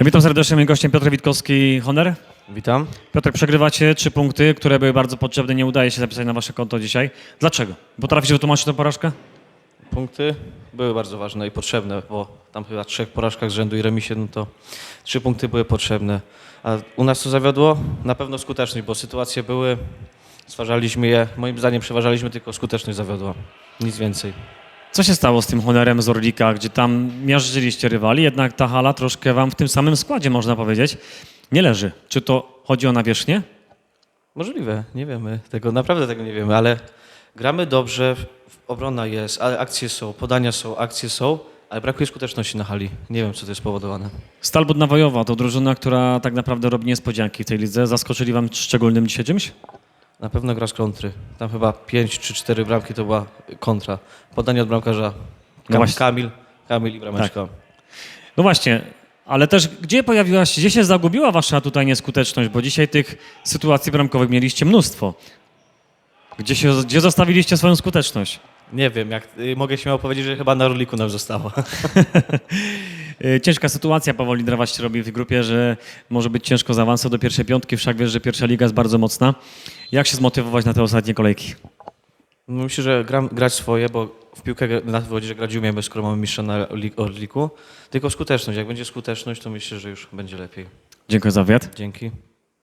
Witam serdecznie, moim gościem Piotr Witkowski, Honor. Witam. Piotr, przegrywacie trzy punkty, które były bardzo potrzebne, nie udaje się zapisać na wasze konto dzisiaj. Dlaczego? Potraficie wytłumaczyć tę porażkę? Punkty były bardzo ważne i potrzebne, bo tam chyba trzech porażkach z rzędu i remisie, no to trzy punkty były potrzebne. A u nas co zawiodło? Na pewno skuteczność, bo sytuacje były, stwarzaliśmy je, moim zdaniem przeważaliśmy, tylko skuteczność zawiodła. Nic więcej. Co się stało z tym honorem z Orlika, gdzie tam miażdżyliście rywali, jednak ta hala troszkę wam w tym samym składzie, można powiedzieć, nie leży. Czy to chodzi o nawierzchnię? Możliwe, nie wiemy tego, naprawdę tego nie wiemy, ale gramy dobrze, obrona jest, ale akcje są, podania są, akcje są, ale brakuje skuteczności na hali. Nie wiem, co to jest spowodowane. Stal Budnawojowa to drużyna, która tak naprawdę robi niespodzianki w tej lidze. Zaskoczyli wam szczególnym dzisiaj czymś? Na pewno gra z kontry. Tam chyba 5 czy 4 bramki to była kontra. Podanie od bramkarza No Kam, właśnie. Kamil, Kamil i brameczka. No właśnie, ale też gdzie pojawiła się, gdzie się zagubiła wasza tutaj nieskuteczność, bo dzisiaj tych sytuacji bramkowych mieliście mnóstwo. Gdzie, się, gdzie zostawiliście swoją skuteczność? Nie wiem, jak y, mogę śmiało powiedzieć, że chyba na roliku nam zostało. Y, Ciężka sytuacja powoli drawać się robi w grupie, że może być ciężko z awansem do pierwszej piątki, wszak wiesz, że pierwsza liga jest bardzo mocna. Jak się zmotywować na te ostatnie kolejki? No, Myślę, że gram, grać swoje, bo w piłkę na wychodzi, że grać umiemy, skoro mamy mistrza na li- Orliku. Tylko skuteczność. Jak będzie skuteczność, to myślę, że już będzie lepiej. Dziękuję za wywiad. Dzięki.